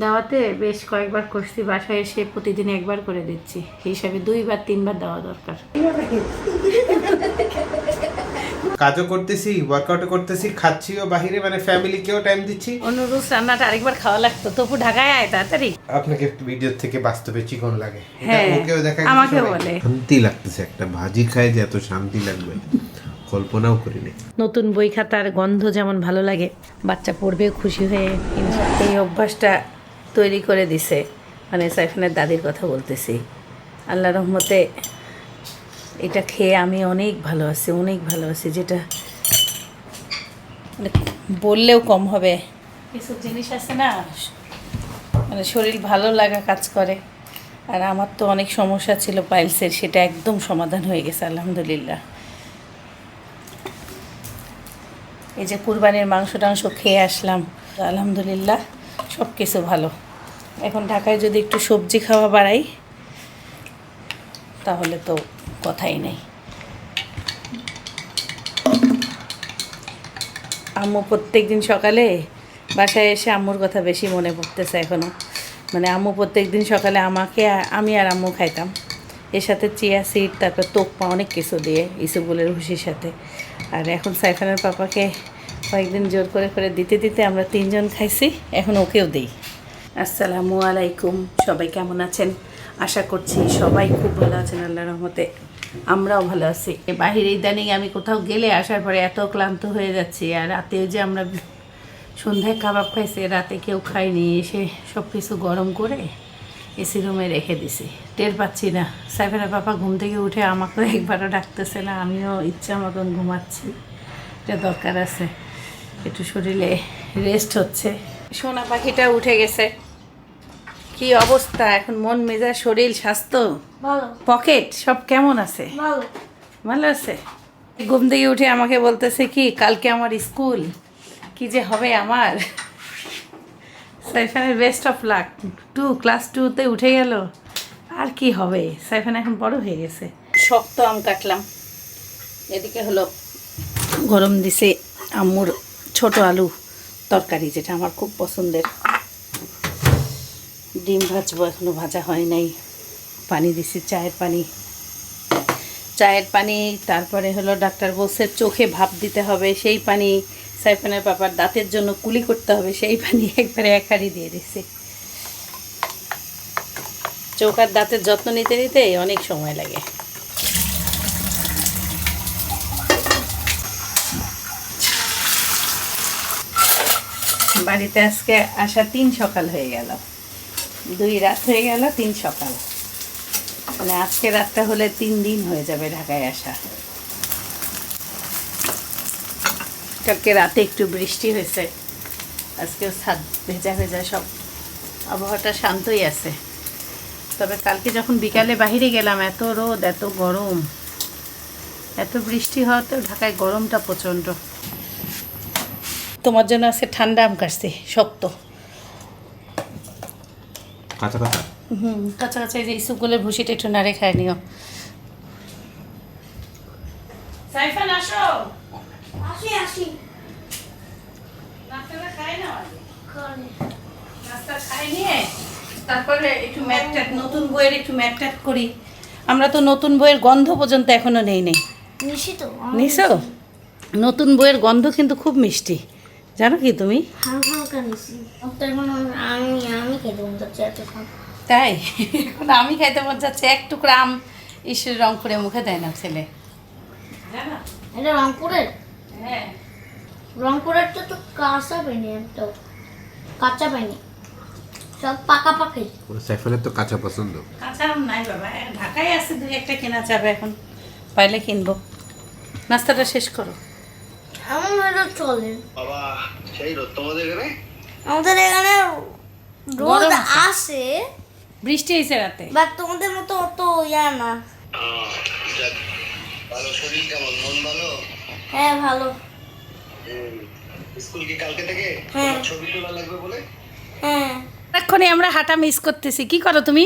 দাওয়াতে বেশ কয়েকবার করছি বাসায় এসে প্রতিদিন একবার করে দিচ্ছি। সেই হিসাবে দুইবার তিনবার দেওয়া দরকার। কাজও করতেছি ওয়ার্কআউটও করতেছি খাচ্ছিও বাহিরে মানে ফ্যামিলিকেও টাইম দিচ্ছি। অনুরোধ রান্নাটা আরেকবার খাওয়া লাগতো তবু ঢাকায় আয় তাড়াতাড়ি। আপনাকে ভিডিও থেকে বাস্তবে চিকন লাগে। হ্যাঁ, ওকেও দেখা আমাকেও বলে। শান্তি লাগতেছে একটা ভাজি খায় যে এত শান্তি লাগবে। কল্পনাও করিনি। নতুন বই খাতার গন্ধ যেমন ভালো লাগে বাচ্চা পড়বে খুশি হয়ে এই অভ্যাসটা তৈরি করে দিছে। মানে সাইফানের দাদির কথা বলতেছি। আল্লাহ রহমতে এটা খেয়ে আমি অনেক ভালো আছি, অনেক ভালো আছি, যেটা মানে বললেও কম হবে। কিছু জিনিস আছে না মানে শরীর ভালো লাগা কাজ করে। আর আমার তো অনেক সমস্যা ছিল পাইলসের, সেটা একদম সমাধান হয়ে গেছে, আলহামদুলিল্লাহ। এই যে কুরবানির মাংস টাংস খেয়ে আসলাম আলহামদুলিল্লাহ। সব কিছু ভালো। এখন ঢাকায় যদি একটু সবজি খাওয়া বাড়াই, তাহলে তো কথাই নেই। আম্মু প্রত্যেক দিন সকালে বাসায় এসে আম্মুর কথা বেশি মনে পড়তেছে এখনও মানে আম্মু প্রত্যেক দিন সকালে আমাকে আমি আর আম্মু খাইতাম। এর সাথে চিয়া সিড, তারপর তোকপা অনেক কিছু দিয়ে ইসুবুলের ভুসির সাথে। আর এখন সাইফানের পাপাকে কয়েকদিন জোর করে করে দিতে দিতে আমরা তিনজন খাইছি, এখন ওকেও দিই। আসসালামু আলাইকুম, সবাই কেমন আছেন? আশা করছি সবাই খুব ভালো আছেন আল্লাহ রহমতে। আমরাও ভালো আছি। বাহিরে ইদানিং আমি কোথাও গেলে আসার পরে এত ক্লান্ত হয়ে যাচ্ছি, আর রাতেও যে আমরা সন্ধ্যায় কাবাব খাইছি, রাতে কেউ খাইনি এসে সব কিছু গরম করে এসি রুমে রেখে দিছি। টের পাচ্ছি না। সাইফেরা পাপা ঘুম থেকে উঠে আমাকেও একবারও ডাকতেছে না, আমিও ইচ্ছা মতন ঘুমাচ্ছি। এটা দরকার আছে। একটু শরীরে রেস্ট হচ্ছে। সোনা পাখিটা উঠে গেছে। কি অবস্থা? এখন মন মেজাজ শরীর স্বাস্থ্য? পকেট? সব কেমন আছে? ভালো। ভালো আছে? ঘুম থেকে উঠে আমাকে বলতেছে কি কালকে আমার স্কুল। কি যে হবে আমার? সাইফানের best of luck to class টুতে উঠে গেল। আর কি হবে? সাইফান এখন বড় হয়ে গেছে। শক্ত আম কাটলাম। এদিকে হলো গরম দিছে আম্মুর ছোট আলু তরকারি, যেটা আমার খুব পছন্দের। ডিম ভাজবো, এখনও ভাজা হয় নাই। পানি দিছি, চায়ের পানি। চায়ের পানি, তারপরে হলো ডাক্তার বলছে, চোখে ভাপ দিতে হবে, সেই পানি সাইফানের পাপার দাঁতের জন্য কুলি করতে হবে, সেই পানি একবারে এক হাঁড়ি দিয়ে দিছি। চোখ আর দাঁতের যত্ন নিতে নিতে অনেক সময় লাগে। বাড়িতে আজকে আসা তিন সকাল হয়ে গেল। দুই রাত হয়ে গেল, তিন সকাল। মানে আজকে রাতটা হলে তিন দিন হয়ে যাবে ঢাকায় আসা। কালকে রাতে একটু বৃষ্টি হয়েছে। আজকেও ছাদ ভেজা ভেজা সব আবহাওয়াটা শান্তই আছে। তবে কালকে যখন বিকালে বাইরে গেলাম, এত রোদ, এত গরম। এত বৃষ্টি হওয়াতেও ঢাকায় গরমটা প্রচণ্ড। তোমার জন্য আজকে ঠান্ডা আম কাটছি শক্ত। কাঁচা কাঁচা? হুম কাঁচা কাঁচা এই যে ইসুগুলের ভুসিটা একটু নাড়ে খায় নিও। সাইফান আসো। আসি আসি। নাস্তাটা খাই না নাস্তা খাই নিয়ে তারপরে একটু ম্যাটট্যাট নতুন বইয়ের একটু ম্যাটট্যাট করি। আমরা তো নতুন বইয়ের গন্ধ পর্যন্ত এখনও নেই নেই নিশি নতুন বইয়ের গন্ধ কিন্তু খুব মিষ্টি। জানো কি তুমি? তাই? এখন আমি খাইতে মন যাচ্ছে এক টুকরা আম ঈশ্বরের রং করে মুখে দেয় না ছেলে। এটা রংপুরের? হ্যাঁ। রংপুরের তো তো কাঁচা পাইনি একটাও কাঁচা পাইনি। সব পাকা পাকাই সাইফানের তো কাঁচা পছন্দ। কাঁচা আম নাই বাবা। ঢাকায় আছে দুই একটা কেনা যাবে এখন। পাইলে কিনবো। নাস্তাটা শেষ করো। এমন হলে চলে। বাবা সেই রোদ তোমাদের এখানে? আমাদের এখানে রোদ আসে বৃষ্টি হয়েছে রাতে। বাট তোমাদের মতো অত ইয়া না। ভালো শরীর কেমন? মন ভালো? হ্যাঁ ভালো। স্কুল কি কালকে থেকে? হ্যাঁ। ছবি তোলা লাগবে বলে? হ্যাঁ। এক্ষণে আমরা হাঁটা মিস করতেছি। কি করো তুমি?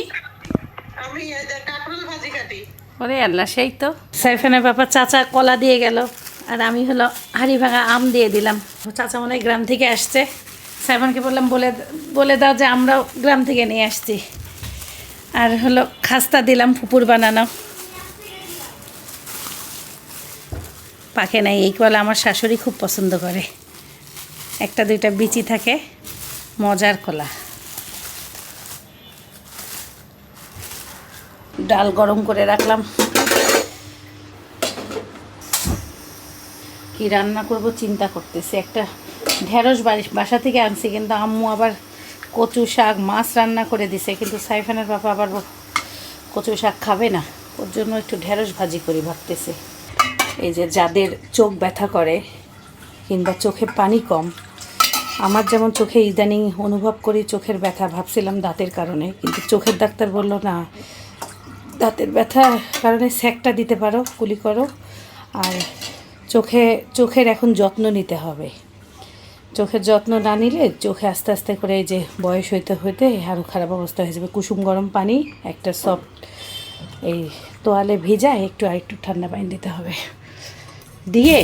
আমি কাঁকরোল ভাজি কাটি ওরে আল্লাহ সেই তো। সাইফানের বাবা চাচা কলা দিয়ে গেল। আর আমি হলো হাড়ি ভাঙা আম দিয়ে দিলাম। চাচা মনে গ্রাম থেকে আসছে। সাইফানকে বললাম, বলে বলে দাও যে আমরাও গ্রাম থেকে নিয়ে আসছি। আর হলো খাস্তা দিলাম ফুপুর বানানো। পাকে নাই, এই কলা আমার শাশুড়ি খুব পছন্দ করে। একটা, দুইটা বিচি থাকে, মজার কলা। ডাল গরম করে রাখলাম। কি রান্না করব চিন্তা করতেছি। একটা ঢেঁড়স বাসা থেকে আনছি, কিন্তু আম্মু আবার কচু শাক, মাছ রান্না করে দিছে। কিন্তু সাইফানের বাবা আবার কচু শাক খাবে না। ওর জন্য একটু ঢেঁড়স ভাজি করি ভাবতেছে। এই যে যাদের চোখ ব্যথা করে কিংবা চোখে পানি কম, আমার যেমন চোখে ইদানিং অনুভব করি চোখের ব্যথা, ভাবছিলাম দাঁতের কারণে, কিন্তু চোখের ডাক্তার বলল, না, দাঁতের ব্যথার কারণে স্যাকটা দিতে পারো কুলি করো। আর চোখে, চোখের এখন যত্ন নিতে হবে। চোখের যত্ন না নিলে চোখে আস্তে আস্তে করে যে বয়স হইতে হইতে আরও খারাপ অবস্থা হয়ে যাবে। কুসুম গরম পানি, একটা সফট এই তোয়ালে ভিজায় একটু আর একটু ঠান্ডা পানি দিতে হবে। দিয়ে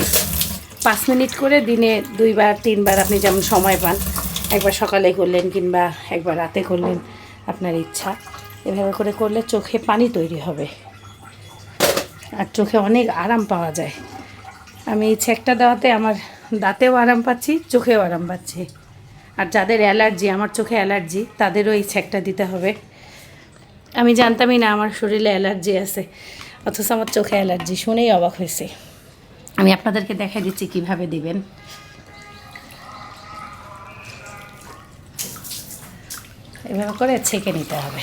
পাঁচ মিনিট করে দিনে দুইবার, তিনবার আপনি যেমন সময় পান, একবার সকালে করলেন কিংবা একবার রাতে করলেন আপনার ইচ্ছা, এভাবে করে করলে চোখে পানি তৈরি হবে। আর চোখে অনেক আরাম পাওয়া যায়। আমি এই ছেকটা দেওয়াতে আমার দাঁতেও আরাম পাচ্ছি, চোখেও আরাম পাচ্ছি। আর যাদের অ্যালার্জি, আমার চোখে অ্যালার্জি, তাদেরও এই ছেকটা দিতে হবে। আমি জানতামই না আমার শরীরে অ্যালার্জি আছে, অথচ আমার চোখে অ্যালার্জি, শুনেই অবাক হয়েছে। আমি আপনাদেরকে দেখাই দিচ্ছি কীভাবে দিবেন। এভাবে করে ছেঁকে নিতে হবে।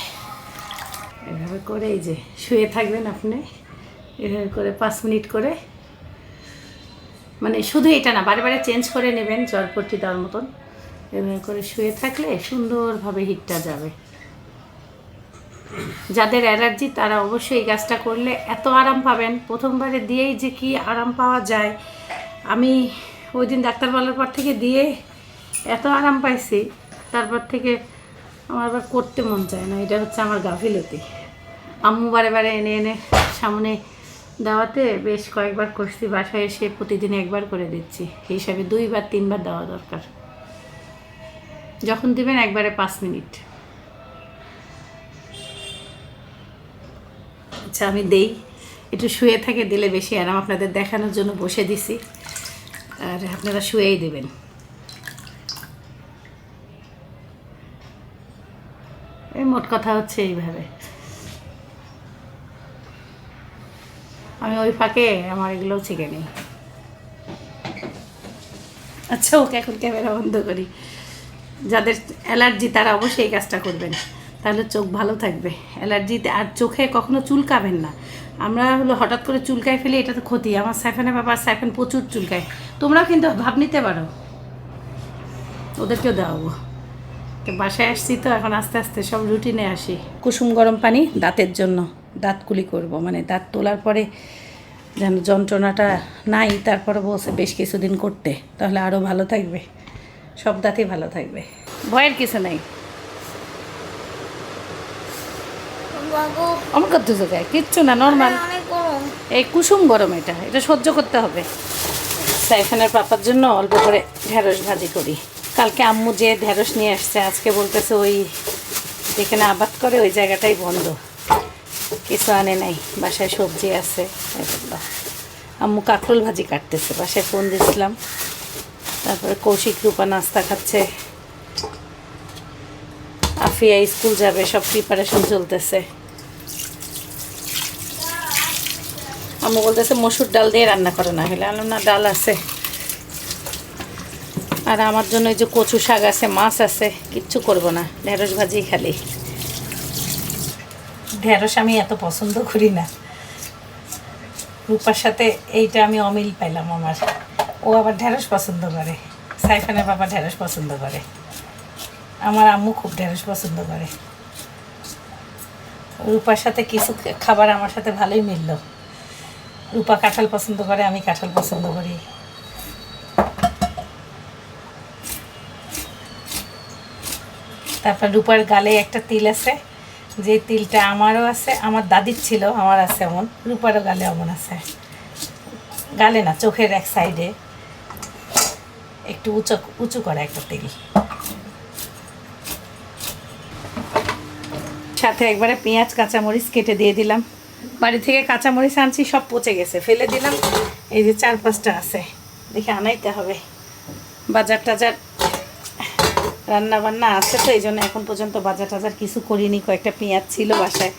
এভাবে করে এই যে শুয়ে থাকবেন আপনি, এভাবে করে পাঁচ মিনিট করে মানে শুধু এটা না, বারে বারে চেঞ্জ করে নেবেন জলপট্টি দেওয়ার মতন। এভাবে করে শুয়ে থাকলে সুন্দরভাবে হিটটা যাবে। যাদের অ্যালার্জি তারা অবশ্যই এই কাজটা করলে এত আরাম পাবেন। প্রথমবারে দিয়েই যে কি আরাম পাওয়া যায়। আমি ওই দিন ডাক্তার বলার পর থেকে দিয়ে এত আরাম পাইছি, তারপর থেকে আমার আবার করতে মন চায় না। এটা হচ্ছে আমার গাফিলতি। আম্মু বারে বারে এনে এনে সামনে দেওয়াতে বেশ কয়েকবার করছি, বাসায় এসে প্রতিদিন একবার করে দিচ্ছি। হিসাবে দুইবার, তিনবার দেওয়া দরকার। যখন দিবেন একবারে পাঁচ মিনিট। আচ্ছা আমি দেই। একটু শুয়ে থাকে, দিলে বেশি আরাম। আপনাদের দেখানোর জন্য বসে দিছি। আর আপনারা শুয়েই দেবেন। এই মোট কথা হচ্ছে এইভাবে। আমি ওই ফাঁকে আমার এগুলোও শিখে নিই। আচ্ছা ওকে এখন ক্যামেরা বন্ধ করি। যাদের অ্যালার্জি, তারা অবশ্যই এই কাজটা করবেন। তাহলে চোখ ভালো থাকবে। অ্যালার্জিতে আর চোখে কখনো চুলকাবেন না। আমরা হলো হঠাৎ করে চুলকায় ফেলি, এটা তো ক্ষতি। আমার সাইফানের বাবা সাইফান প্রচুর চুলকায় তোমরাও কিন্তু ভাব নিতে পারো। ওদেরকেও দেওয়াবো। তো বাসায় আসছি তো, এখন আস্তে আস্তে সব রুটিনে আসি। কুসুম গরম পানি, দাঁতের জন্য। দাঁত কুলি করব। মানে দাঁত তোলার পরে যেন যন্ত্রণাটা নাই তারপরে বলছে বেশ কিছুদিন করতে তাহলে আরও ভালো থাকবে। সব দাঁতই ভালো থাকবে। ভয়ের কিছু নাই। আমার করতেছে যায় কিচ্ছু না নর্মাল এই কুসুম গরম এটা এটা সহ্য করতে হবে। সাইফানের পাপার জন্য অল্প করে ঢেঁড়স ভাজি করি। কালকে আম্মু যে ঢেঁড়স নিয়ে আসছে আজকে বলতেছে ওই যেখানে আবাদ করে ওই জায়গাটাই বন্ধ। কিছু আনে নাই, বাসায় সবজি আছে। আম্মু কাঁকরোল ভাজি কাটতেছে, বাসায় ফোন দিয়েছিলাম তারপরে কৌশিক রূপা নাস্তা খাচ্ছে। আফিয়া স্কুল যাবে, সব প্রিপারেশন চলতেছে। আম্মু বলতেছে, মসুর ডাল দিয়ে রান্না করে না হলে। আলম না, ডাল আছে। আর আমার জন্য এই যে কচু শাক আছে, মাছ আছে, কিচ্ছু করব না, ঢেঁড়স ভাজি খালি। ঢেঁড়স আমি এত পছন্দ করি না। রূপার সাথে এইটা আমি অমিল পাইলাম আমার। ও আবার ঢেঁড়স পছন্দ করে। সাইফানের বাবা ঢেঁড়স পছন্দ করে। আমার আম্মু খুব ঢেঁড়স পছন্দ করে। রূপার সাথে কিছু খাবার আমার সাথে ভালোই মিললো। রূপা কাঁঠাল পছন্দ করে, আমি কাঁঠাল পছন্দ করি। তারপর রূপার গালে একটা তিল আছে। যে তিলটা আমারও আছে, আমার দাদির ছিল, আমার আছে এমন। রূপারও গালে এমন আছে। গালে না, চোখের এক সাইডে। একটু উঁচু উঁচু করা একটা তেল। সাথে একবারে পেঁয়াজ, কাঁচামরিচ কেটে দিয়ে দিলাম। বাড়ি থেকে কাঁচামরিচ আনছি, সব পচে গেছে। ফেলে দিলাম, এই যে চার পাঁচটা আছে। দেখে আনাইতে হবে। বাজার টাজার রান্না বান্না আছে তো, এই জন্য এখন পর্যন্ত বাজার টাজার কিছু করিনি, কয়েকটা পেঁয়াজ ছিল বাসায়।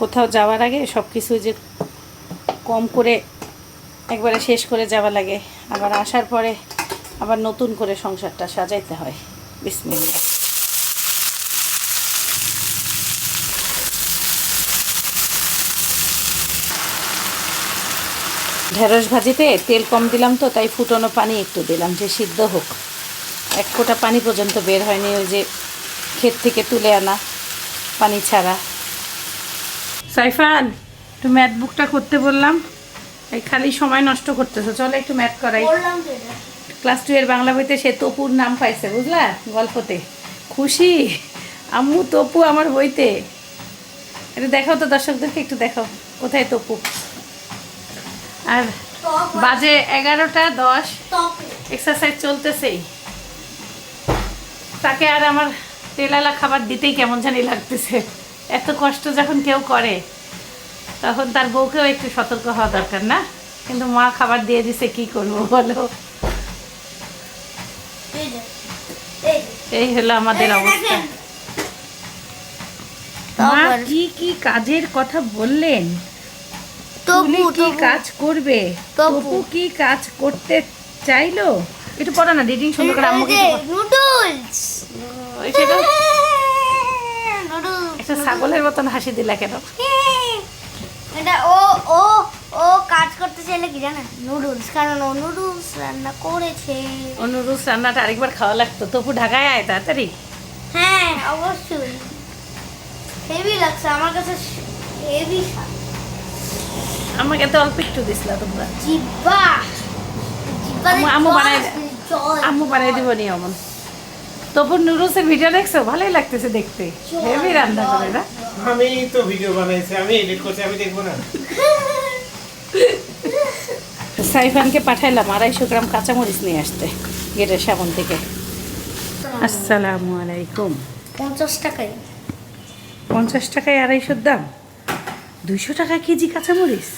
কোথাও যাওয়ার আগে সব কিছু যে কম করে একবারে শেষ করে যাওয়া লাগে। আবার আসার পরে আবার নতুন করে সংসারটা সাজাইতে হয়। বিসমিল্লা ঢেঁড়স ভাজিতে তেল কম দিলাম তো তাই ফুটনো পানি একটু দিলাম যে সিদ্ধ হোক। এক ফোঁটা পানি পর্যন্ত বের হয়নি ওই যে ক্ষেত থেকে তুলে আনা পানি ছাড়া। সাইফান একটু ম্যাথ বুকটা করতে বললাম। এই খালি সময় নষ্ট করতেছো চলো একটু ম্যাথ করাই। ক্লাস টু এর বাংলা বইতে সে তপুর নাম পাইছে বুঝলা? গল্পতে। খুশি? আম্মু তপু আমার বইতে। এটা দেখাও তো দর্শকদেরকে একটু দেখাও। কোথায় তপু? আর বাজে এগারোটা দশ। এক্সারসাইজ চলতেছেই। তাকে আর আমার তেলালা খাবার দিতেই কেমন জানি লাগতেছে। এত কষ্ট যখন কেউ করে তখন তার বউকেও একটু সতর্ক হওয়া দরকার না? কিন্তু মা খাবার দিয়ে দিছে কি করব বলো? এই হলো আমাদের অবস্থা। মা কি কি কাজের কথা বললেন? তপু কি কাজ করবে? তপু। কি কাজ করতে চাইলো? একটু পড়ো না রিডিং সুন্দর করে আম্মুকে। নুডলস সেটা একটা ছাগলের মতন হাসি দিলা কেন? এটা ও ও ও কাজ করতে চাইলে কি জানেন? নুডলস কারণ ও নুডলস রান্না করেছে। অনুরূপ রান্নাটা আরেকবার খাওয়া লাগতো। তপু ঢাকায় আয় তাড়াতাড়ি। হ্যাঁ অবশ্যই। হেভি লাগছে আমার কাছে হেভি আমাকে তো অল্প একটু দিছিলা তোমরা। জিব্বা! আম্মু- বানাই আম্মু বানাই দিব নি অমন। তপু নুডলসের ভিডিও দেখছ? ভালোই লাগতেছে দেখতে। হেভি রান্না করে না? আমি তো ভিডিও বানাইছি আমি এডিট করছি আমি দেখব না। সাইফানকে পাঠাইলাম আড়াইশো গ্রাম কাঁচামরিচ নিয়ে আসতে গেটের সামন থেকে। আসসালামু আলাইকুম। পঞ্চাশ টাকায়। পঞ্চাশ টাকায় আড়াইশোর দাম? দুইশো টাকা কেজি কাঁচামরিচ?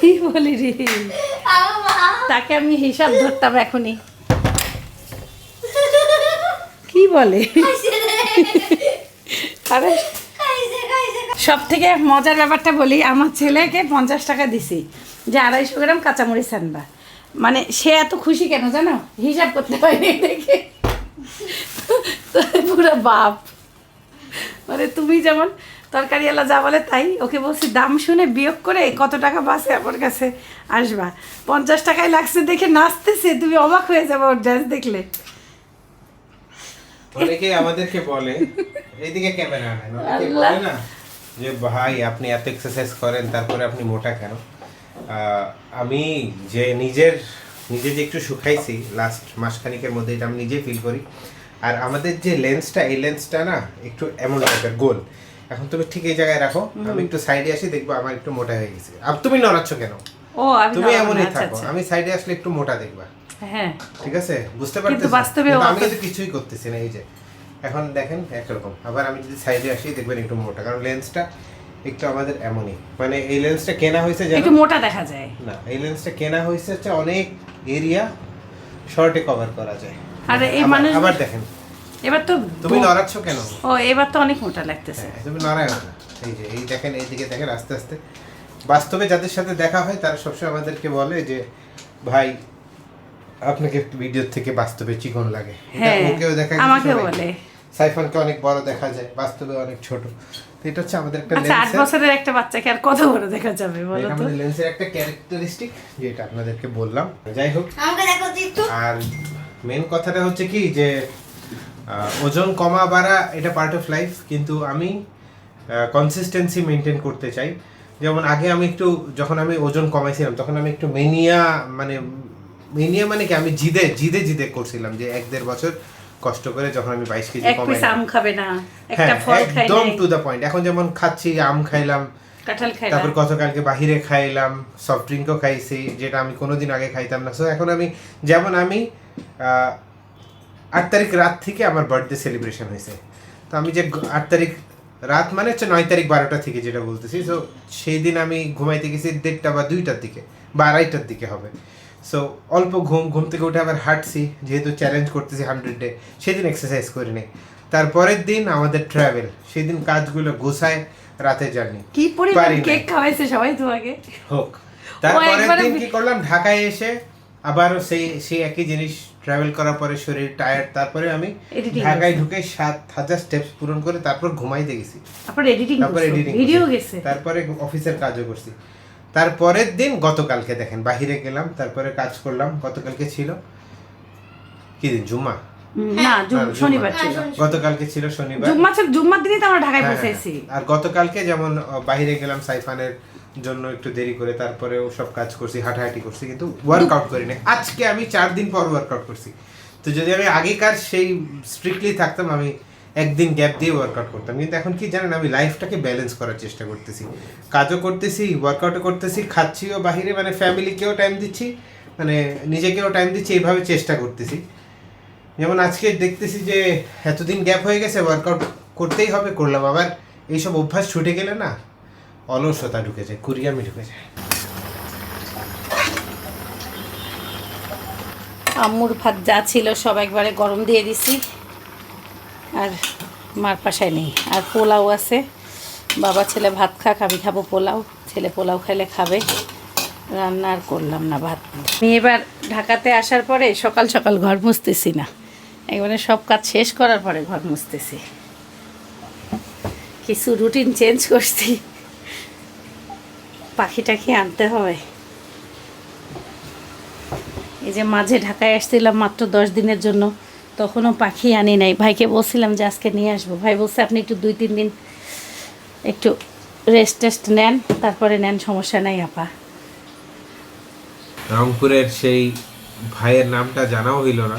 কি বলি রে তাকে আমি হিসাব ধরতাম এখনই। কি বলে? আরে। সব থেকে মজার ব্যাপারটা বলি আমার ছেলেকে পঞ্চাশ টাকা দিছি যে আড়াইশো গ্রাম কাঁচামরিচ আনবা। মানে সে এত খুশি কেন জানো? হিসাব করতে পারিনি দেখে। পুরো বাপ। মানে তুমি যেমন তরকারিওয়ালা যা বলে তাই? ওকে বলছি দাম শুনে বিয়োগ করে কত টাকা বাসে আমার কাছে? আসবা। পঞ্চাশ টাকায় লাগছে দেখে নাচতেছে তুমি অবাক হয়ে যাবে ওর ড্যান্স দেখলে। অনেকে আমাদেরকে বলে এইদিকে ক্যামেরা অনেকে বলে না যে ভাই আপনি এত এক্সারসাইজ করেন তারপরে আপনি মোটা কেন? আমি যে নিজের নিজে যে একটু শুকাইছি লাস্ট মাসখানিকের মধ্যে এটা আমি নিজে ফিল করি। আর আমাদের যে লেন্সটা এই লেন্সটা না একটু এমন টাইপের গোল। এখন তুমি ঠিক এই জায়গায় রাখো। আমি একটু সাইডে আসি দেখব আমার একটু মোটা হয়ে গেছে। আর তুমি নড়াচ্ছ কেন? ও আমি তুমি এমনই আচ্ছা, থাকো। আচ্ছা। আমি সাইডে আসলে একটু মোটা দেখবা। হ্যাঁ। ঠিক আছে? বুঝতে কিন্তু পারতেছো? বাস্তবে আমি কিন্তু কিছুই করতেছি না এই যে। এখন দেখেন একরকম। আবার আমি যদি সাইডে আসি দেখবেন একটু মোটা। কারণ লেন্সটা একটু আমাদের এমনই। মানে এই লেন্সটা কেনা হয়েছে একটু জানো মোটা দেখা যায়। না এই লেন্সটা কেনা হয়েছে হচ্ছে অনেক এরিয়া শর্টে কভার করা যায়। আর এই মানুষ আবার দেখেন। এবার তো তুমি নড়াচ্ছ কেন? ও এবার তো অনেক মোটা লাগতেছে। হ্যাঁ, তুমি নড়ায় না। এই যে এই দেখেন এইদিকে দেখেন আস্তে আস্তে। বাস্তবে যাদের সাথে দেখা হয় তারা সবসময় আমাদেরকে বলে যে ভাই আপনাকে ভিডিও থেকে বাস্তবে চিকন লাগে। এটা হ্যাঁ, ওকেও দেখা আমাকেও বলে। সাইফানকে অনেক বড় দেখা যায় বাস্তবে অনেক ছোট। তো এটা হচ্ছে আমাদের একটা আচ্ছা আট বছরের একটা বাচ্চাকে আর কত বড় দেখা যাবে বলো তো? আমাদের লেন্সের একটা ক্যারেক্টারিস্টিক যেটা আপনাদেরকে বললাম। যাই হোক। আমাকে দেখো একটু আর মেন কথাটা হচ্ছে কি যে ওজন কমা বাড়া এটা পার্ট অফ লাইফ কিন্তু আমি কনসিস্টেন্সি মেনটেন করতে চাই। যেমন আগে আমি একটু যখন আমি ওজন কমাইছিলাম তখন আমি একটু মেনিয়া মানে মেনিয়া মানে কি? আমি জিদে জিদে জিদে করছিলাম যে এক দেড় বছর কষ্ট করে যখন আমি বাইশ কেজি কমাই আম খাবে না একটা হ্যাঁ ফল খাই একদম টু দ্য পয়েন্ট এখন যেমন খাচ্ছি আম খাইলাম কাঁঠাল খাই তারপর গতকালকে বাহিরে খাইলাম সফট ড্রিঙ্কও খাইছি যেটা আমি কোনোদিন আগে খাইতাম না। সো এখন আমি যেমন আমি আহ, আট তারিখ রাত থেকে আমার বার্থডে সেলিব্রেশন হয়েছে। তো আমি যে আট তারিখ রাত মানে হচ্ছে নয় তারিখ বারোটা থেকে যেটা বলতেছি। সো সেই দিন আমি ঘুমাইতে গেছি দেড়টা বা দুইটার দিকে বা আড়াইটার দিকে হবে। সো অল্প ঘুম ঘুম থেকে উঠে আবার হাঁটছি যেহেতু চ্যালেঞ্জ করতেছি হান্ড্রেড ডে সেদিন এক্সারসাইজ করি নি তারপরের দিন আমাদের ট্রাভেল সেদিন কাজগুলো গোছায় রাতে জার্নি কি পরিমাণ কেক খাওয়াইছে সবাই তোমাকে? হোক। তারপরের দিন কি করলাম? ঢাকায় এসে আবারও সেই সেই একই জিনিস ট্রাভেল করার পরে শরীর টায়ার্ড তারপরে আমি ঢাকায় ঢুকে সাত হাজার স্টেপস পূরণ করে তারপর ঘুমাইতে গেছি। তারপর এডিটিং তারপরে এডিটিং ভিডিও গেছে? তারপরে অফিসের কাজও করছি। তারপরের দিন গতকালকে দেখেন বাহিরে গেলাম তারপরে কাজ করলাম গতকালকে ছিল কি দিন জুম্মা? না জুম- না, জুম্মা। শনিবার ছিল। গতকালকে ছিল শনিবার। জুম্মা ছিল জুম্মার দিনই তো আমরা ঢাকায় হ্যাঁ, হ্যাঁ। আর গতকালকে যেমন বাইরে গেলাম সাইফানের জন্য একটু দেরি করে তারপরে সব কাজ করছি, হাঁটাহাঁটি করছি, কিন্তু ওয়ার্কআউট করি না আজকে আমি চার দিন পর ওয়ার্কআউট করছি। তো যদি আমি আগেকার সেই স্ট্রিক্টলি থাকতাম, আমি একদিন গ্যাপ দিয়ে ওয়ার্কআউট করতাম। কিন্তু এখন কি জানেন, আমি লাইফটাকে ব্যালেন্স করার চেষ্টা করতেছি। কাজও করতেছি ওয়ার্কআউটও করতেছি, খাচ্ছিও বাহিরে মানে ফ্যামিলিকেও টাইম দিচ্ছি মানে নিজেকেও টাইম দিচ্ছি, এইভাবে চেষ্টা করতেছি। যেমন আজকে দেখতেছি যে, এতদিন গ্যাপ হয়ে গেছে ওয়ার্কআউট করতেই হবে, করলাম। আবার এইসব অভ্যাস ছুটে গেলে না অলসতা ঢুকে যায় কুরিয়ামি ঢুকে যায় আম্মুর ভাত যা ছিল সব একবারে গরম দিয়ে দিছি। আর মার পাশায় নেই। আর পোলাও আছে। বাবা ছেলে ভাত খাক, আমি খাব পোলাও। ছেলে পোলাও খেলে খাবে। রান্না আর করলাম না ভাত। আমি এবার ঢাকাতে আসার পরে সকাল সকাল ঘর মুছতেছি না। একবারে সব কাজ শেষ করার পরে ঘর মুছতেছি। কিছু রুটিন চেঞ্জ করছি। পাখি টাখি আনতে হবে। এই যে মাঝে ঢাকায় আসছিলাম মাত্র দশ দিনের জন্য তখনও পাখি আনি নাই। ভাইকে বলছিলাম যে আজকে নিয়ে আসব। ভাই বলছে আপনি একটু দুই তিন দিন একটু রেস্ট টেস্ট নেন তারপরে নেন সমস্যা নাই আপা। রংপুরের সেই ভাইয়ের নামটা জানাও হইল না।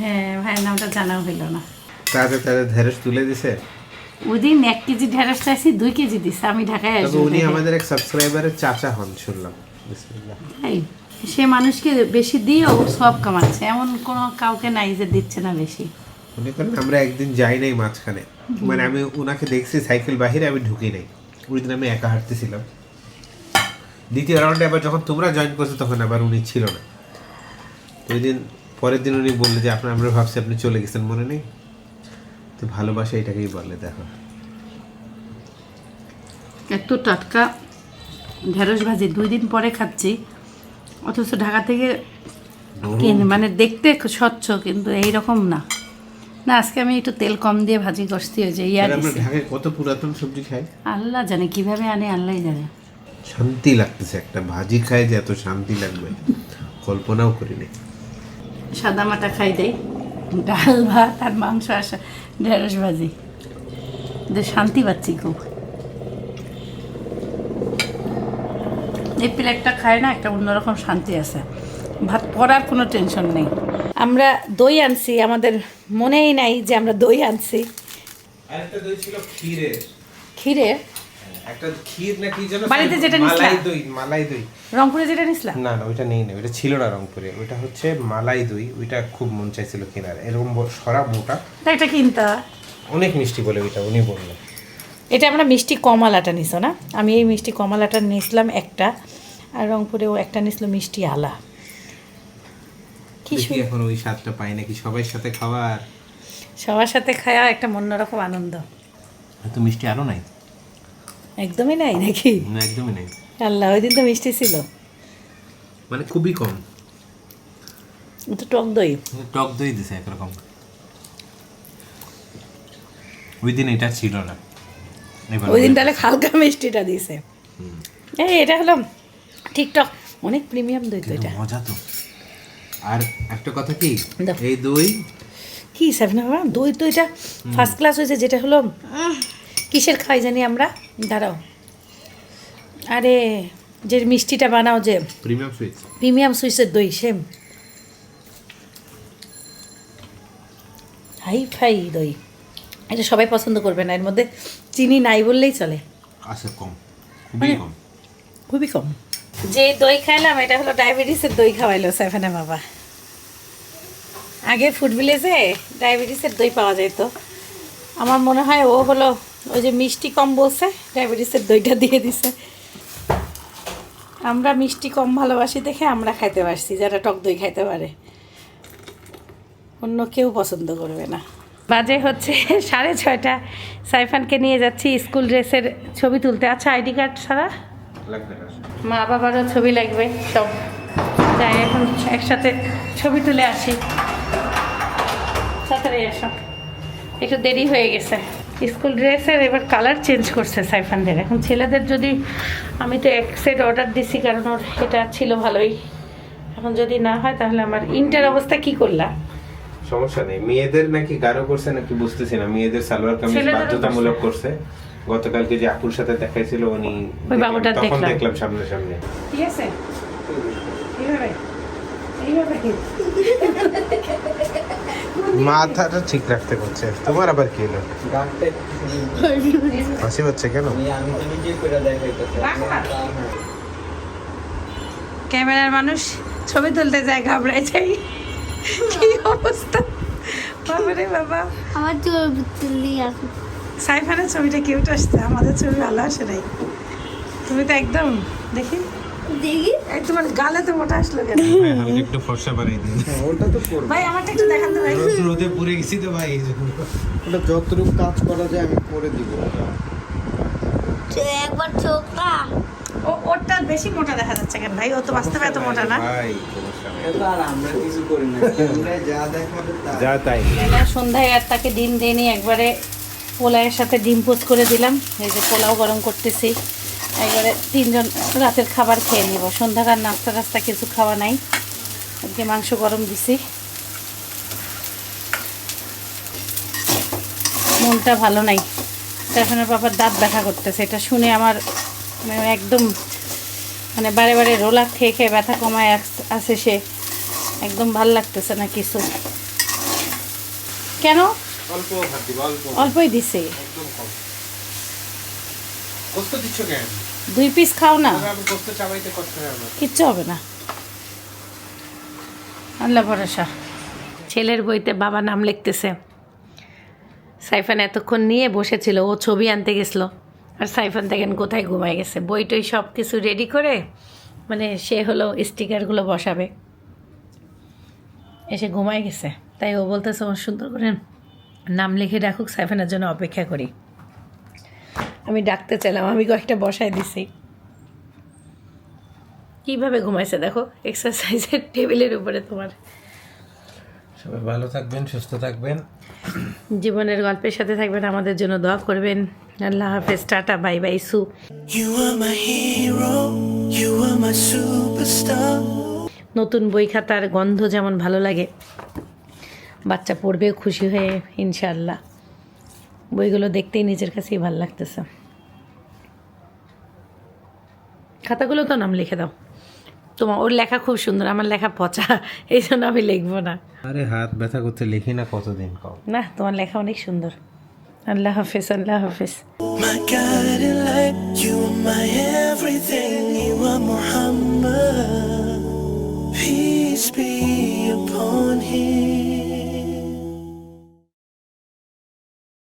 হ্যাঁ ভাইয়ের নামটা জানাও হইল না। তাতে তাদের ঢেঁড়স তুলে দিছে? ওই দিন এক কেজি ঢেঁড়স চাইছি দুই কেজি দিছে আমি ঢাকায় আসব উনি আমাদের এক সাবস্ক্রাইবারের চাচা হন শুনলাম। সে মানুষকে বেশি দিয়েও সব কামাচ্ছে এমন কোনো কাউকে নাই যে দিচ্ছে না বেশি। মনে করেন আমরা একদিন যাই নাই মাঝখানে। মানে আমি ওনাকে দেখছি সাইকেল বাহিরে আমি ঢুকি নাই। ওই দিন আমি একা হাঁটতেছিলাম। দ্বিতীয় রাউন্ডে আবার যখন তোমরা জয়েন করছ তখন আবার উনি ছিল না। ওই দিন পরের দিন উনি বলল যে আপনার আমরা ভাবছি আপনি চলে গেছেন মনে নেই? তো ভালোবাসা এটাকেই বলে দেখো। এত টাটকা ঢেঁড়স ভাজি দুই দিন পরে খাচ্ছি। অথচ ঢাকা থেকে মানে দেখতে স্বচ্ছ কিন্তু এই রকম না। না আজকে আমি একটু তেল কম দিয়ে ভাজি করছি ওই যে আর। ঢাকায় কত পুরাতন সবজি খাই? আল্লাহ জানে কীভাবে আনে আল্লাহ জানে। শান্তি লাগতেছে একটা ভাজি খায় যে এত শান্তি লাগবে। কল্পনাও করিনি। সাদা মাটা খাই দেই। ডাল ভাত আর মাংস আর সা- ঢেঁড়স ভাজি। যে শান্তি পাচ্ছি খুব। এই প্লেটটা খায় না একটা অন্যরকম শান্তি আছে। ভাত পড়ার কোনো টেনশন নেই। আমরা দই আনছি আমাদের মনেই নাই যে আমরা দই আনছি। ক্ষীরের। ক্ষীরে একটা ক্ষীর না কি যেন বাড়িতে যেটা মালাই দই মালাই দই। রংপুরে যেটা নিছিলাম না? না ওইটা নেই না ওইটা ছিল না রংপুরে। ওইটা হচ্ছে মালাই দই ওইটা খুব মন চাইছিল কেনার। এরকম সরা মোটা তাই এটা কিনতা অনেক মিষ্টি বলে ওইটা উনি বললেন। এটা আমরা মিষ্টি কমালাটা নিছো না? আমি এই মিষ্টি কমালাটা নিয়েছিলাম একটা আর রংপুরেও একটা নিছিল মিষ্টি আলা। কি এখন ওই স্বাদটা পাই নাকি সবার সাথে খাওয়া সবার সাথে খাওয়া একটা অন্যরকম আনন্দ। এত মিষ্টি আরও নাই? একদমই নাই নাকি? না একদমই নাই। আল্লাহ ওই দিন তো মিষ্টি ছিল। মানে খুবই কম। তো টক দই। টক দই দিছে একরকম। ওই দিন এটা ছিল না। ওই দিন তাহলে হালকা মিষ্টিটা দিয়েছে এই এটা হলো ঠিকঠাক অনেক প্রিমিয়াম দই তো এটা। মজা তো। আর একটা কথা কি। এই দই কি বাবা দই তো এটা ফার্স্ট ক্লাস হয়েছে যেটা হলো কিসের খাই জানি আমরা? দাঁড়াও। আরে যে মিষ্টিটা বানাও যে। প্রিমিয়াম সুইট প্রিমিয়াম সুইসের দই সেম। হাই ফাই দই। এটা সবাই পছন্দ করবে না এর মধ্যে চিনি নাই বললেই চলে। আছে কম খুবই কম। খুবই কম। যে দই খাইলাম এটা হলো ডায়াবেটিসের দই খাওয়াইলো সেভেনে বাবা। আগে ফুড ভিলেজে ডায়াবেটিসের দই পাওয়া যেত। আমার মনে হয় ও হলো ওই যে মিষ্টি কম বলছে ডায়াবেটিসের দইটা দিয়ে দিছে। আমরা মিষ্টি কম ভালোবাসি দেখে আমরা খাইতে পারছি যারা টক দই খাইতে পারে। অন্য কেউ পছন্দ করবে না। বাজে হচ্ছে সাড়ে ছয়টা। সাইফানকে নিয়ে যাচ্ছি স্কুল ড্রেসের ছবি তুলতে। আচ্ছা আইডি কার্ড ছাড়া? মা বাবারও ছবি লাগবে সব। যাই এখন একসাথে ছবি তুলে আসি। তাড়াতাড়ি এসো একটু দেরি হয়ে গেছে। স্কুল ড্রেসের এবার কালার চেঞ্জ করছে সাইফানদের। এখন ছেলেদের যদি আমি তো এক সেট অর্ডার দিছি কারণ ওর এটা ছিল ভালোই। এখন যদি না হয় তাহলে আমার ইন্টার অবস্থা কি করলা? সমস্যা নেই। মেয়েদের নাকি গাঢ় করছে নাকি বুঝতেছি না। মেয়েদের সালোয়ার কামিজ বাধ্যতামূলক করছে। গতকালকে যে আপুর সাথে দেখাইছিল উনি তখন দেখলাম। দেখলাম সামনে সামনে ঠিক আছে। এইভাবে মাথাটা ঠিক রাখতে করছে তোমার আবার কি হলো? হাসি হচ্ছে কেন? ক্যামেরার মানুষ ছবি তুলতে যায় ঘাবড়ায় যাই কি অবস্থা? বাবারে বাবা। আমার তুললি আসুন সাইফানের ছবিটা কিউট আসছে আমাদের ছবি ভালো আসে নাই। তুমি তো একদম দেখি। দেখি। তোমার গালে তো মোটা আসলো কেন? হালকা একটু ফর্সা বাড়াই দিন। ভাই আমারটা একটু দেখান তো ভাই। রোদে পুড়ে গেছি তো ভাই ওটা যতটুকু কাজ করা যায় আমি করে দিব। একবার চোখটা। ও ওরটা বেশি মোটা দেখা যাচ্ছে কেন ভাই? ও তো বাস্তবে এত মোটা না। যা তাই। সন্ধ্যায় আর তাকে ডিম দিইনি একবারে পোলাওয়ের সাথে ডিম পোচ করে দিলাম। এই যে পোলাও গরম করতেছি। একবারে তিনজন রাতের খাবার খেয়ে নিব। সন্ধ্যাকার নাস্তা টাস্তা কিছু খাওয়া নাই। আজকে মাংস গরম দিছি। মনটা ভালো নাই। স্টেফানের বাবার দাঁত ব্যথা করতেছে। এটা শুনে আমার মানে একদম মানে বারে বারে রোলার খেয়ে খেয়ে ব্যথা কমায় আস- আছে সে। একদম ভালো লাগতেছে না কিছু। কেন? অল্পই দিছে। একদম কম। কষ্ট দিচ্ছ কেন? দুই পিস খাও না? কিচ্ছু হবে না। আল্লাহ ভরসা। ছেলের বইতে বাবা নাম লিখতেছে। সাইফান এতক্ষণ নিয়ে বসেছিল ও ছবি আনতে গেছিল। আর সাইফান দেখেন কোথায় ঘুমায় গেছে। বই টই সব কিছু রেডি করে মানে সে হলো স্টিকারগুলো বসাবে। এসে ঘুমায় গেছে। তাই ও বলতেছে আমার সুন্দর করে নাম লিখে রাখুক সাইফানের জন্য অপেক্ষা করি। আমি ডাকতে চাইলাম আমি কয়েকটা বসায় দিছি। কীভাবে ঘুমাইছে দেখো এক্সারসাইজের টেবিলের উপরে তোমার। সবাই ভালো থাকবেন সুস্থ থাকবেন। জীবনের গল্পের সাথে থাকবেন আমাদের জন্য দোয়া করবেন। আল্লাহ হাফেজ টাটা বাই বাই সু. নতুন বই খাতার গন্ধ যেমন ভালো লাগে বাচ্চা পড়বে খুশি হয়ে ইনশাআল্লাহ। বইগুলো দেখতেই নিজের কাছেই ভালো লাগতেছে। খাতাগুলো তো নাম লিখে দাও। তোমার ওর লেখা খুব সুন্দর আমার লেখা পচা এই জন্য আমি লিখব না। আরে হাত ব্যথা করতে লিখি না কতদিন কম না তোমার লেখা অনেক সুন্দর। আল্লাহ হাফেজ আল্লাহ হাফেজ। My guiding light, you are my everything, you are Muhammad. Peace be upon him.